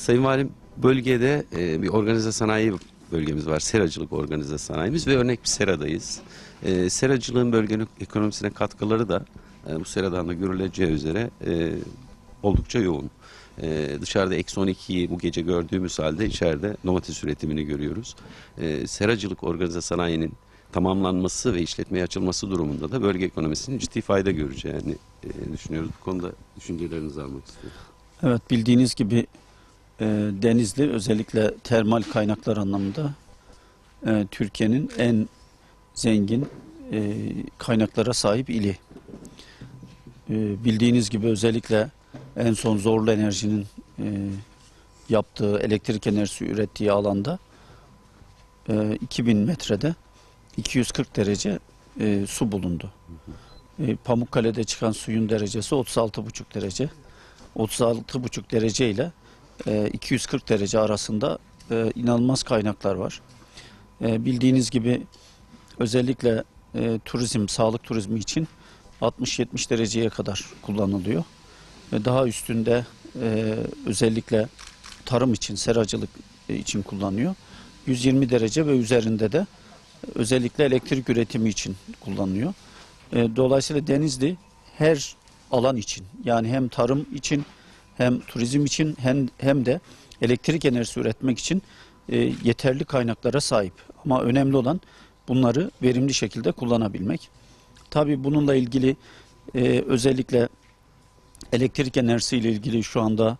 Sayın Valim bölgede e, bir organize sanayi bölgemiz var. Seracılık organize sanayimiz ve örnek bir seradayız. E, seracılığın bölgenin ekonomisine katkıları da e, bu seradan da görüleceği üzere e, oldukça yoğun. E, dışarıda eksi 12'yi bu gece gördüğümüz halde içeride domates üretimini görüyoruz. E, seracılık organize sanayinin tamamlanması ve işletmeye açılması durumunda da bölge ekonomisinin ciddi fayda göreceğini e, düşünüyoruz. Bu konuda düşüncelerinizi almak istiyorum. Evet bildiğiniz gibi e, Denizli özellikle termal kaynaklar anlamında e, Türkiye'nin en zengin e, kaynaklara sahip ili. E, bildiğiniz gibi özellikle en son zorlu enerjinin e, yaptığı elektrik enerjisi ürettiği alanda e, 2000 metrede 240 derece e, su bulundu. E, Pamukkale'de çıkan suyun derecesi 36,5 derece. 36,5 derece ile 240 derece arasında e, inanılmaz kaynaklar var. E, bildiğiniz gibi özellikle e, turizm, sağlık turizmi için 60-70 dereceye kadar kullanılıyor. Ve daha üstünde e, özellikle tarım için, seracılık e, için kullanıyor. 120 derece ve üzerinde de özellikle elektrik üretimi için kullanılıyor. E, dolayısıyla Denizli her alan için yani hem tarım için hem turizm için hem, hem de elektrik enerjisi üretmek için e, yeterli kaynaklara sahip. Ama önemli olan bunları verimli şekilde kullanabilmek. Tabii bununla ilgili e, özellikle elektrik enerjisiyle ilgili şu anda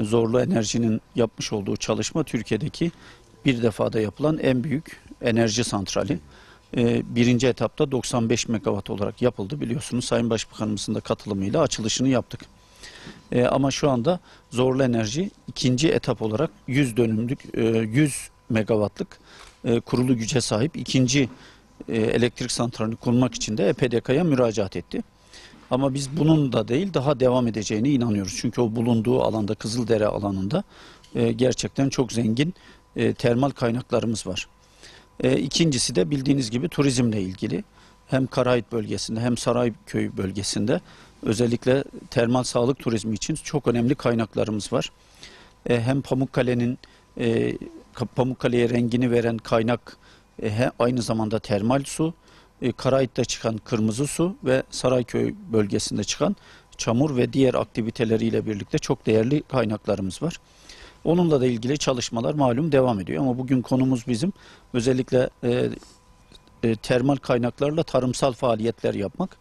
e, Zorlu Enerji'nin yapmış olduğu çalışma Türkiye'deki bir defada yapılan en büyük enerji santrali. Ee, birinci etapta 95 megawatt olarak yapıldı biliyorsunuz. Sayın Başbakanımızın da katılımıyla açılışını yaptık. Ee, ama şu anda Zorlu Enerji ikinci etap olarak 100 dönümlük, e, 100 megawattlık e, kurulu güce sahip ikinci e, elektrik santralini kurmak için de EPDK'ya müracaat etti. Ama biz bunun da değil daha devam edeceğine inanıyoruz. Çünkü o bulunduğu alanda Kızıldere alanında e, gerçekten çok zengin e, termal kaynaklarımız var. E, ikincisi de bildiğiniz gibi turizmle ilgili. Hem Karahit bölgesinde hem Sarayköy bölgesinde özellikle termal sağlık turizmi için çok önemli kaynaklarımız var. E, hem Pamukkale'nin e, Pamukkale'ye rengini veren kaynak e, aynı zamanda termal su, e, Karahit'te çıkan kırmızı su ve Sarayköy bölgesinde çıkan çamur ve diğer aktiviteleriyle birlikte çok değerli kaynaklarımız var. Onunla da ilgili çalışmalar malum devam ediyor ama bugün konumuz bizim özellikle e, e, termal kaynaklarla tarımsal faaliyetler yapmak.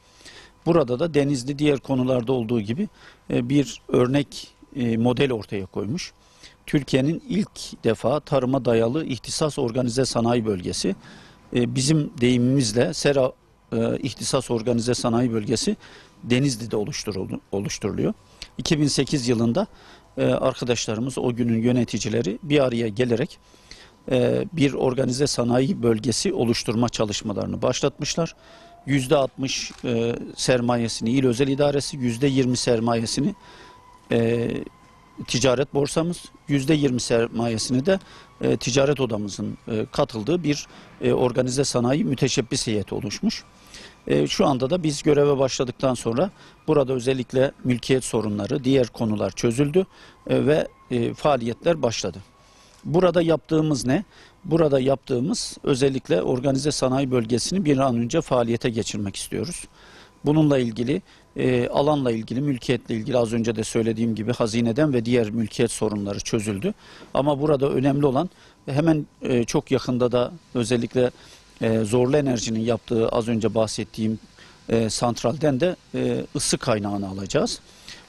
Burada da Denizli diğer konularda olduğu gibi e, bir örnek e, model ortaya koymuş. Türkiye'nin ilk defa tarıma dayalı ihtisas organize sanayi bölgesi. E, bizim deyimimizle Sera İhtisas Organize Sanayi Bölgesi Denizli'de oluşturuluyor. 2008 yılında arkadaşlarımız o günün yöneticileri bir araya gelerek bir organize sanayi bölgesi oluşturma çalışmalarını başlatmışlar. %60 e, sermayesini İl Özel İdaresi, %20 sermayesini e, ticaret borsamız, %20 sermayesini de e, ticaret odamızın e, katıldığı bir e, organize sanayi müteşebbis heyeti oluşmuş. E, şu anda da biz göreve başladıktan sonra burada özellikle mülkiyet sorunları, diğer konular çözüldü e, ve e, faaliyetler başladı. Burada yaptığımız ne? Burada yaptığımız özellikle organize sanayi bölgesini bir an önce faaliyete geçirmek istiyoruz. Bununla ilgili e, alanla ilgili, mülkiyetle ilgili az önce de söylediğim gibi hazineden ve diğer mülkiyet sorunları çözüldü. Ama burada önemli olan hemen e, çok yakında da özellikle e, Zorlu Enerji'nin yaptığı az önce bahsettiğim e, santralden de e, ısı kaynağını alacağız.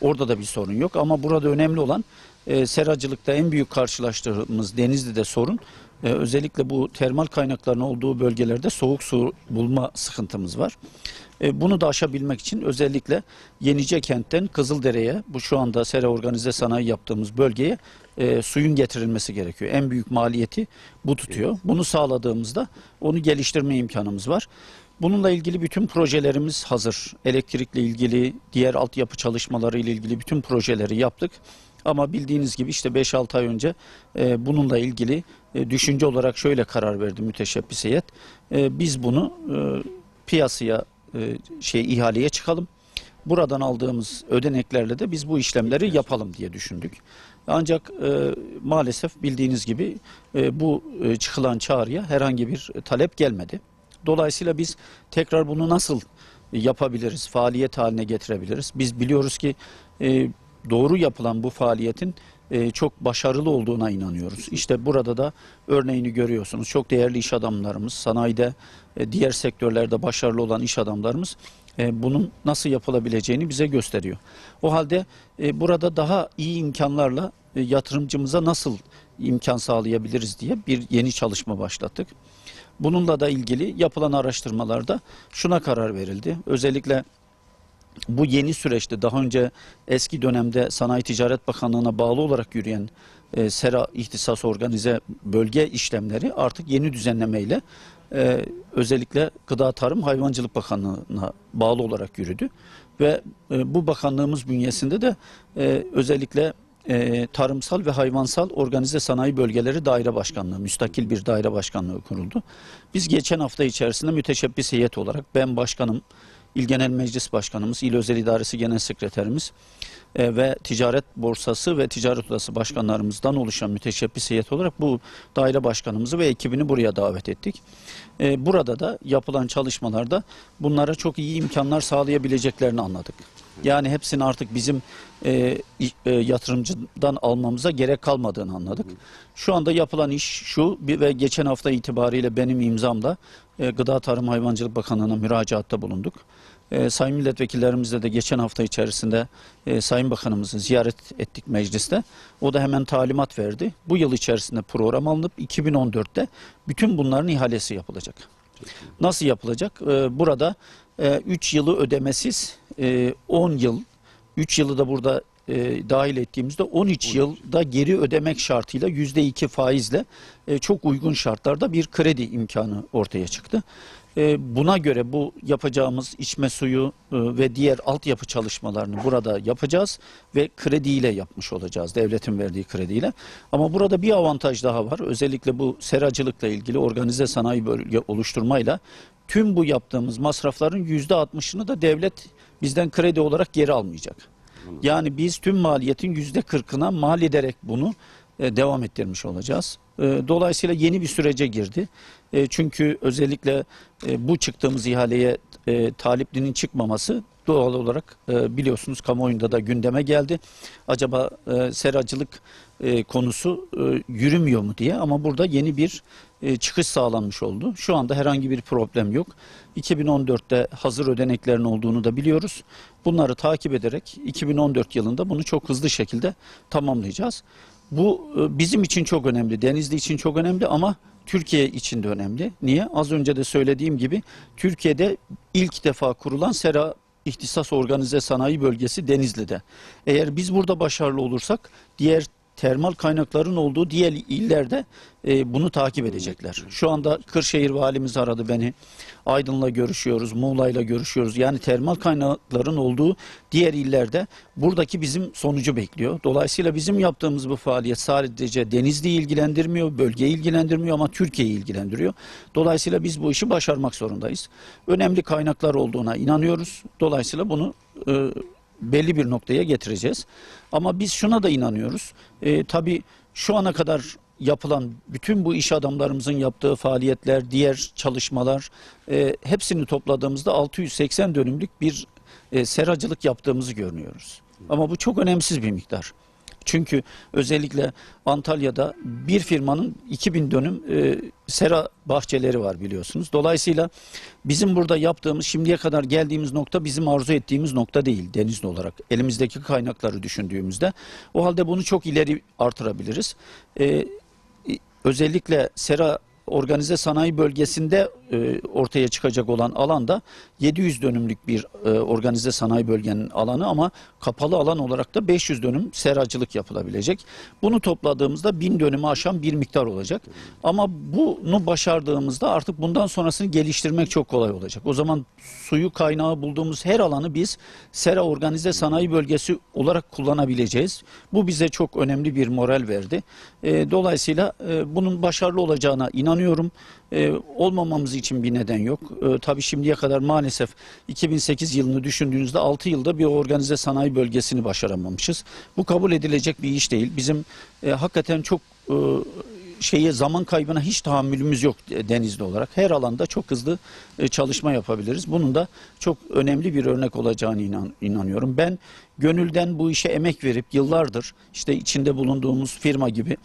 Orada da bir sorun yok ama burada önemli olan e, seracılıkta en büyük karşılaştığımız Denizli'de sorun e, özellikle bu termal kaynakların olduğu bölgelerde soğuk su bulma sıkıntımız var. E, bunu da aşabilmek için özellikle Yenice kentten Kızıldere'ye bu şu anda sera organize sanayi yaptığımız bölgeye e, suyun getirilmesi gerekiyor. En büyük maliyeti bu tutuyor. Bunu sağladığımızda onu geliştirme imkanımız var. Bununla ilgili bütün projelerimiz hazır. Elektrikle ilgili, diğer altyapı çalışmaları ile ilgili bütün projeleri yaptık. Ama bildiğiniz gibi işte 5-6 ay önce e, bununla ilgili e, düşünce olarak şöyle karar verdi müteşebbis heyet. E, biz bunu e, piyasaya e, şey ihaleye çıkalım. Buradan aldığımız ödeneklerle de biz bu işlemleri yapalım diye düşündük. Ancak e, maalesef bildiğiniz gibi e, bu e, çıkılan çağrıya herhangi bir talep gelmedi. Dolayısıyla biz tekrar bunu nasıl yapabiliriz, faaliyet haline getirebiliriz? Biz biliyoruz ki e, doğru yapılan bu faaliyetin e, çok başarılı olduğuna inanıyoruz. İşte burada da örneğini görüyorsunuz. Çok değerli iş adamlarımız, sanayide, e, diğer sektörlerde başarılı olan iş adamlarımız e, bunun nasıl yapılabileceğini bize gösteriyor. O halde burada daha iyi imkanlarla yatırımcımıza nasıl imkan sağlayabiliriz diye bir yeni çalışma başlattık. Bununla da ilgili yapılan araştırmalarda şuna karar verildi. Özellikle bu yeni süreçte daha önce eski dönemde Sanayi Ticaret Bakanlığı'na bağlı olarak yürüyen e, sera ihtisas organize bölge işlemleri artık yeni düzenlemeyle e, özellikle Gıda Tarım Hayvancılık Bakanlığı'na bağlı olarak yürüdü. Ve e, bu bakanlığımız bünyesinde de e, özellikle e, tarımsal ve hayvansal organize sanayi bölgeleri daire başkanlığı, müstakil bir daire başkanlığı kuruldu. Biz geçen hafta içerisinde müteşebbis heyet olarak ben başkanım, İl Genel Meclis Başkanımız, İl Özel İdaresi Genel Sekreterimiz e, ve Ticaret Borsası ve Ticaret Odası başkanlarımızdan oluşan müteşebbis heyet olarak bu daire başkanımızı ve ekibini buraya davet ettik. E, burada da yapılan çalışmalarda bunlara çok iyi imkanlar sağlayabileceklerini anladık. Yani hepsini artık bizim e, e, yatırımcıdan almamıza gerek kalmadığını anladık. Şu anda yapılan iş şu ve geçen hafta itibariyle benim imzamla e, Gıda Tarım Hayvancılık Bakanlığı'na müracaatta bulunduk. E, sayın milletvekillerimizle de geçen hafta içerisinde e, Sayın Bakanımızı ziyaret ettik mecliste. O da hemen talimat verdi. Bu yıl içerisinde program alınıp 2014'te bütün bunların ihalesi yapılacak. Nasıl yapılacak? E, burada 3 yılı ödemesiz e, 10 yıl, 3 yılı da burada e, dahil ettiğimizde 13 yılda geri ödemek şartıyla %2 faizle e, çok uygun şartlarda bir kredi imkanı ortaya çıktı. E, buna göre bu yapacağımız içme suyu e, ve diğer altyapı çalışmalarını burada yapacağız ve krediyle yapmış olacağız. Devletin verdiği krediyle. Ama burada bir avantaj daha var. Özellikle bu seracılıkla ilgili organize sanayi bölge oluşturmayla tüm bu yaptığımız masrafların %60'ını da devlet bizden kredi olarak geri almayacak. Yani biz tüm maliyetin yüzde kırkına mal ederek bunu e, devam ettirmiş olacağız. E, dolayısıyla yeni bir sürece girdi. E, çünkü özellikle bu çıktığımız ihaleye taliplinin çıkmaması doğal olarak e, biliyorsunuz kamuoyunda da gündeme geldi. Acaba e, seracılık e, konusu e, yürümüyor mu diye ama burada yeni bir e, çıkış sağlanmış oldu. Şu anda herhangi bir problem yok. 2014'te hazır ödeneklerin olduğunu da biliyoruz. Bunları takip ederek 2014 yılında bunu çok hızlı şekilde tamamlayacağız. Bu e, bizim için çok önemli, Denizli için çok önemli ama Türkiye için de önemli. Niye? Az önce de söylediğim gibi Türkiye'de ilk defa kurulan sera ihtisas organize sanayi bölgesi Denizli'de. Eğer biz burada başarılı olursak diğer termal kaynakların olduğu diğer illerde e, bunu takip edecekler. Şu anda Kırşehir valimiz aradı beni. Aydın'la görüşüyoruz, Muğla'yla görüşüyoruz. Yani termal kaynakların olduğu diğer illerde buradaki bizim sonucu bekliyor. Dolayısıyla bizim yaptığımız bu faaliyet sadece Denizli'yi ilgilendirmiyor, bölgeyi ilgilendirmiyor ama Türkiye'yi ilgilendiriyor. Dolayısıyla biz bu işi başarmak zorundayız. Önemli kaynaklar olduğuna inanıyoruz. Dolayısıyla bunu e, belli bir noktaya getireceğiz. Ama biz şuna da inanıyoruz. E, tabii şu ana kadar yapılan bütün bu iş adamlarımızın yaptığı faaliyetler, diğer çalışmalar e, hepsini topladığımızda 680 dönümlük bir e, seracılık yaptığımızı görüyoruz. Ama bu çok önemsiz bir miktar. Çünkü özellikle Antalya'da bir firmanın 2000 dönüm e, sera bahçeleri var biliyorsunuz. Dolayısıyla bizim burada yaptığımız şimdiye kadar geldiğimiz nokta bizim arzu ettiğimiz nokta değil Denizli olarak. Elimizdeki kaynakları düşündüğümüzde o halde bunu çok ileri artırabiliriz. E, özellikle sera organize sanayi bölgesinde e, ortaya çıkacak olan alanda 700 dönümlük bir e, organize sanayi bölgenin alanı ama kapalı alan olarak da 500 dönüm seracılık yapılabilecek. Bunu topladığımızda 1000 dönümü aşan bir miktar olacak. Ama bunu başardığımızda artık bundan sonrasını geliştirmek çok kolay olacak. O zaman suyu kaynağı bulduğumuz her alanı biz sera organize sanayi bölgesi olarak kullanabileceğiz. Bu bize çok önemli bir moral verdi. E, dolayısıyla bunun başarılı olacağına inanıyorum. E, olmamamız için bir neden yok. E, tabii şimdiye kadar maalesef 2008 yılını düşündüğünüzde 6 yılda bir organize sanayi bölgesini başaramamışız. Bu kabul edilecek bir iş değil. Bizim e, hakikaten çok e, şeye zaman kaybına hiç tahammülümüz yok e, Denizli olarak. Her alanda çok hızlı e, çalışma yapabiliriz. Bunun da çok önemli bir örnek olacağını inan, inanıyorum. Ben gönülden bu işe emek verip yıllardır işte içinde bulunduğumuz firma gibi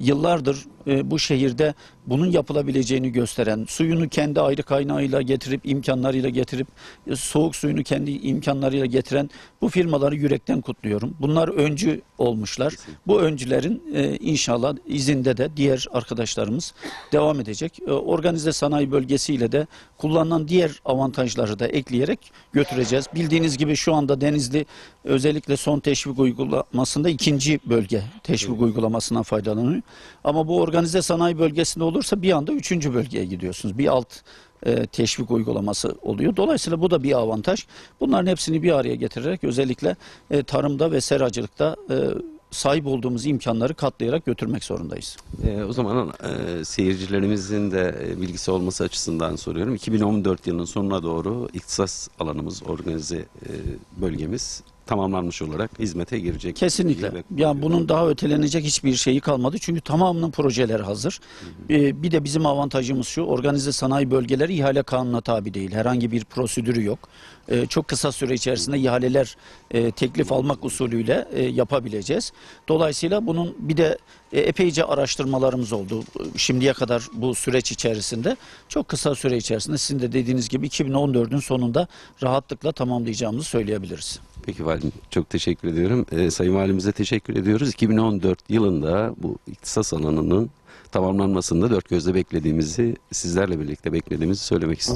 yıllardır e, bu şehirde bunun yapılabileceğini gösteren suyunu kendi ayrı kaynağıyla getirip imkanlarıyla getirip e, soğuk suyunu kendi imkanlarıyla getiren bu firmaları yürekten kutluyorum. Bunlar öncü olmuşlar. Bu öncülerin e, inşallah izinde de diğer arkadaşlarımız devam edecek. E, organize sanayi bölgesiyle de kullanılan diğer avantajları da ekleyerek götüreceğiz. Bildiğiniz gibi şu anda Denizli özellikle son teşvik uygulamasında ikinci bölge teşvik uygulamasından faydalanıyor. Ama bu organize sanayi bölgesinde olursa bir anda üçüncü bölgeye gidiyorsunuz. Bir alt e, teşvik uygulaması oluyor. Dolayısıyla bu da bir avantaj. Bunların hepsini bir araya getirerek özellikle e, tarımda ve seracılıkta e, sahip olduğumuz imkanları katlayarak götürmek zorundayız. E, o zaman e, seyircilerimizin de e, bilgisi olması açısından soruyorum. 2014 yılının sonuna doğru ihtisas alanımız, organize e, bölgemiz tamamlanmış olarak hizmete girecek. Kesinlikle. diye Ya bunun daha ötelenecek hiçbir şeyi kalmadı. Çünkü tamamının projeleri hazır. Ee, bir de bizim avantajımız şu. Organize sanayi bölgeleri ihale kanununa tabi değil. Herhangi bir prosedürü yok. Ee, çok kısa süre içerisinde ihaleler e, teklif almak usulüyle e, yapabileceğiz. Dolayısıyla bunun bir de e, epeyce araştırmalarımız oldu. Şimdiye kadar bu süreç içerisinde çok kısa süre içerisinde sizin de dediğiniz gibi 2014'ün sonunda rahatlıkla tamamlayacağımızı söyleyebiliriz. Peki valim çok teşekkür ediyorum. Ee, Sayın Valimize teşekkür ediyoruz. 2014 yılında bu ihtisas alanının tamamlanmasında dört gözle beklediğimizi, sizlerle birlikte beklediğimizi söylemek istiyorum.